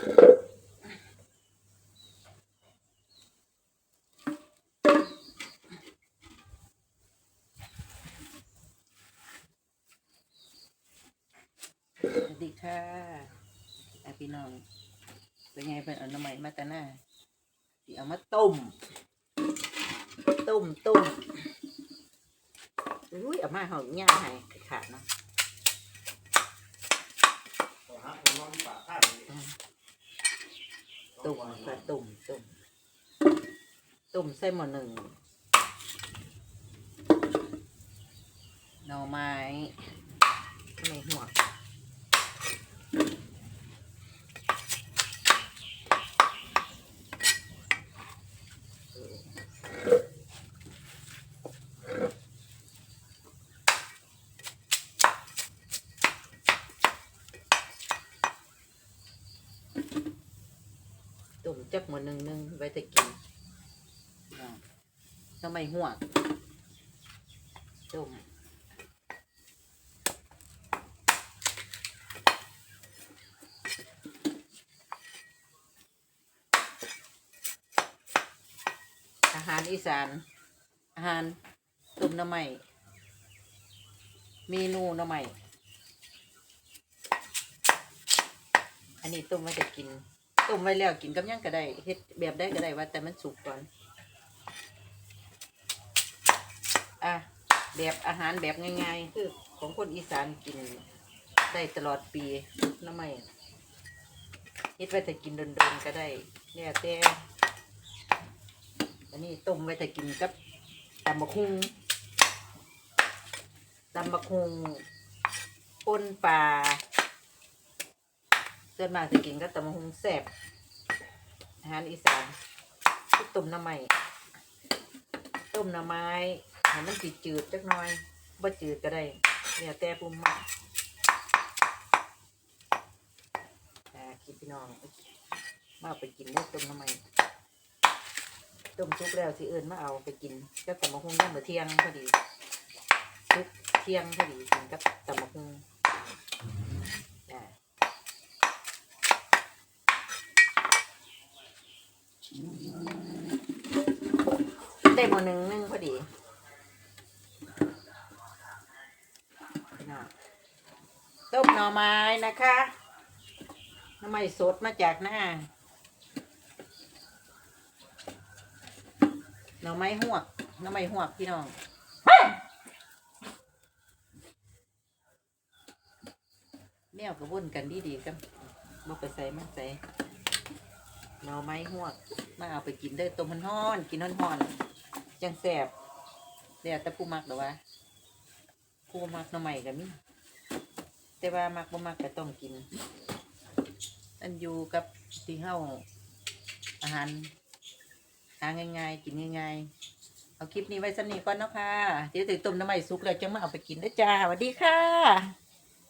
สวัสดีค่ะไอพี่น้อง เป็นไงเป็นอน้ำใหม่มาต่หน้าสิเอามาต้ม ต้มต้มอุ้ยเอามาเห่าย่าให้ขาดเนาะ ต้มค่ะต้มต้มต้มใส่หม้อหนึ่งหน่อไม้ไม่หัว จักหมดหนึ่งหนึ่งไว้แต่กินอ่าทำไมห่วงตุ่มอาหารอีสาน อาหารตุ่มหน้ำใหม่เมนูหน้ำใหม่อันนี้ต้มไว้จะกิน ต้มไว้แล้วกินกับหยังก็ได้เฮ็ดแบบได้ก็ได้ว่า แต่มันสุกก่อน อะแบบอาหารแบบง่ายๆ คือของคนอีสานกินได้ตลอดปีน้ำไม่เฮ็ดไว้แต่กินโดนๆก็ได้แล้วแต่อันนี้ต้มไว้แต่กินกับตำบักหุ่งตำบักหุ่งป่นปลา ส่วนมากจะกินกับตำบักหุ่งแซ่บอาหารอีสานคือต้มน้ำไม้ต้มน้ำไม้ให้มันจืดจืดๆจักหน่อยบ่จืดก็ได้เนี่ยแต่ปุ่มมากอ่คิดพี่น้องมาเอาไปกินได้ต้มน้ำไม้ต้มทุกแล้วสิเอิญมาเอาไปกินก็ตำมะฮุงย่างมื้อเที่ยงพอดีทุกเที่ยงพอดีกินกับตำมะฮุงอ่า ได้หมอหนึ่งนึ่งพอดีต้มหน่อไม้นะคะหน่อไม้สดมาจากหน้าหน่อไม้หวกหน่อไม้หวกพี่น้องแมวกระวนกันดีๆกันบอกไปใส่มาใส่ หน่อไม้หวก มาเอาไปกินเด้ต้มมันฮ้อนกินฮ้อนๆจังแสบเดี๋ยวแต่ผู้มักหรอวะผู้มักหน่อใหม่ก็มีแต่ว่ามักบ่มักก็ต้องกิน อันอยู่กับที่เฮาอาหารหาง่ายๆ กินง่ายๆ เอาคลิปนี้ไว้สนี้ก่อนเนาะค่ะ เดี๋ยวถึงต้มน้ำใหม่สุกแล้วจะมาเอาไปกินเด้อจ้าสวัสดีค่ะ